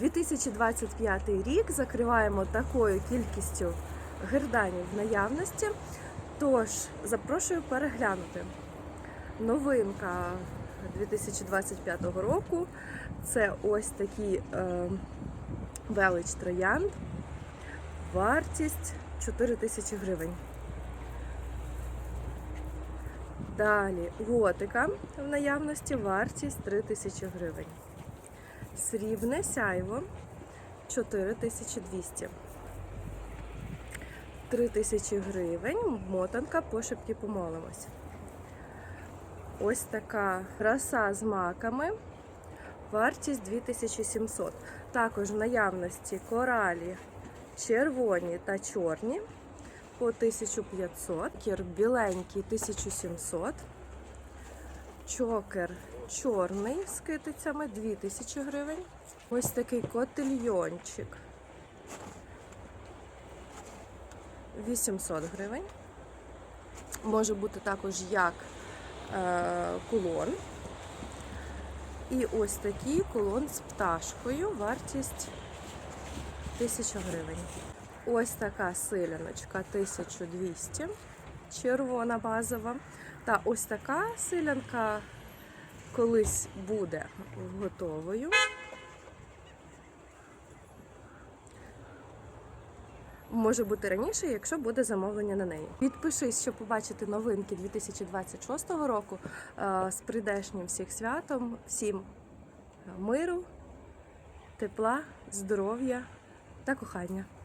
2025 рік закриваємо такою кількістю герданів в наявності. Тож запрошую переглянути. Новинка 2025 року це ось такі е, велич троянд. Вартість 4 тисячі гривень. Далі готика в наявності вартість 3 тисячі гривень. Срібне сяйво 4200. 3 тисячі гривень. Мотанка пошепки помолимось. Ось така краса з маками. Вартість 2700. Також в наявності коралі червоні та чорні по 1500. Кір біленький 1700. Чокер чорний з китицями 2000 гривень. Ось такий котельйончик 800 гривень. Може бути також як е, кулон. І ось такий кулон з пташкою, вартість 1000 гривень. Ось така силяночка 1200, червона базова. Та ось така силянка колись буде готовою. Може бути раніше, якщо буде замовлення на неї. Підпишись, щоб побачити новинки 2026 року Е, з прийдешнім всіх святом, всім миру, тепла, здоров'я та кохання.